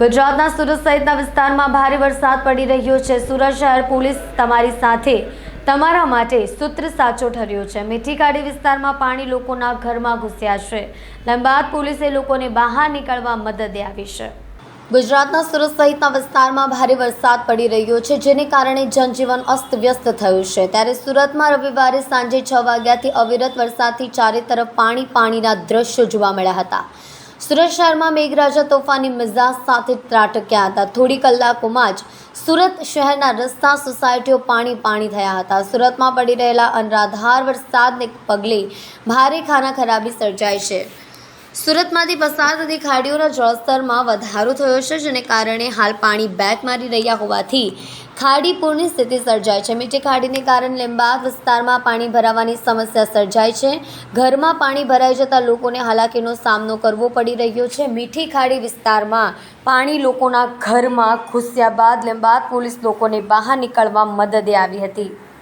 ગુજરાતના સુરત સહિતના વિસ્તારમાં ભારે વરસાદ પડી રહ્યો છે. સુરત શહેર પોલીસ તમારી સાથે તમારા માટે સૂત્ર સાચો ઠર્યો છે. મીઠીકાડી વિસ્તારમાં પાણી લોકોના ઘરમાં ઘૂસ્યા છે. લંબાદ પોલીસે લોકોને બહાર નીકળવા મદદે આવી છે. ગુજરાતના સુરત સહિતના વિસ્તારમાં ભારે વરસાદ પડી રહ્યો છે, જેને કારણે જનજીવન અસ્તવ્યસ્ત થયું છે. ત્યારે સુરતમાં રવિવારે સાંજે છ વાગ્યાથી અવિરત વરસાદથી ચારે તરફ પાણી પાણીના દ્રશ્યો જોવા મળ્યા હતા. સુરત શહેરમાં મેઘરાજા તોફાની મિજાજ સાથે ત્રાટક્યા હતા. થોડી કલાકોમાં જ સુરત શહેરના રસ્તા સોસાયટીઓ પાણી પાણી થયા હતા. સુરતમાં પડી રહેલા અનરાધાર વરસાદને પગલે ભારે ખાના ખરાબી સર્જાય છે. સુરતમાંથી પસાર થતી ખાડીઓના જળસ્તરમાં વધારો થયો છે, જેને કારણે હાલ પાણી બેક મારી રહ્યા હોવાથી ખાડી પૂરની સ્થિતિ સર્જાય છે. મીઠી ખાડીને કારણે લીંબાદ વિસ્તારમાં પાણી ભરાવાની સમસ્યા સર્જાય છે. ઘરમાં પાણી ભરાઈ જતા લોકોને હાલાકીનો સામનો કરવો પડી રહ્યો છે. મીઠી ખાડી વિસ્તારમાં પાણી લોકોના ઘરમાં ઘૂસ્યા બાદ લીંબાદ પોલીસ લોકોને બહાર નીકળવા મદદે આવી હતી.